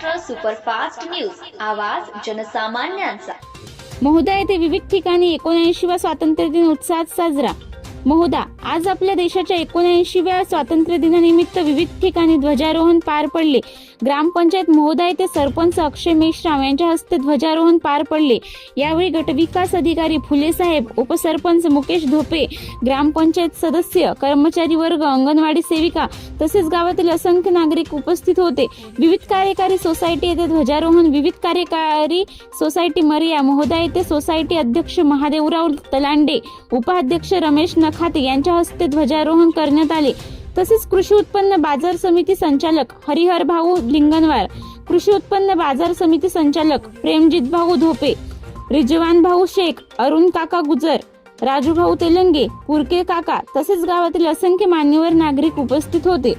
Superfast news. आवाज जनसामान्यांचा. महोदा येथे विविध ठिकाणी एकोणऐंशीवा स्वातंत्र्य दिन उत्साहात साजरा. महोदा आज आपल्या देशाच्या एकोणऐंशीव्या स्वातंत्र्य दिनानिमित्त विविध ठिकाणी ध्वजारोहण पार पडले. ग्रामपंचायत महोदय ते सरपंच अक्षय मेश्राम यांच्या हस्ते ध्वजारोहण पार पडले. यावेळी गटविकास अधिकारी फुले साहेब उपसरपंच मुकेश धोपे ग्रामपंचायत सदस्य कर्मचारी वर्ग अंगणवाडी सेविका तसेच गावातील असंख्य नागरिक उपस्थित होते. विविध कार्यकारी सोसायटी येथे ध्वजारोहण विविध कार्यकारी सोसायटी मरिया महोदय येथे सोसायटी अध्यक्ष महादेवराव तलांडे उपाध्यक्ष रमेश नखाते यांच्या हस्ते ध्वजारोहण करण्यात आले. तसेच कृषी उत्पन्न बाजार समिती संचालक हरिहर भाऊ लिंगनवार कृषी उत्पन्न बाजार समिती संचालक प्रेमजित भाऊ धोपे रिजवान भाऊ शेख अरुण काका गुजर राजूभाऊ तेलंगे पुरके काका तसेच गावातील असंख्य मान्यवर नागरिक उपस्थित होते.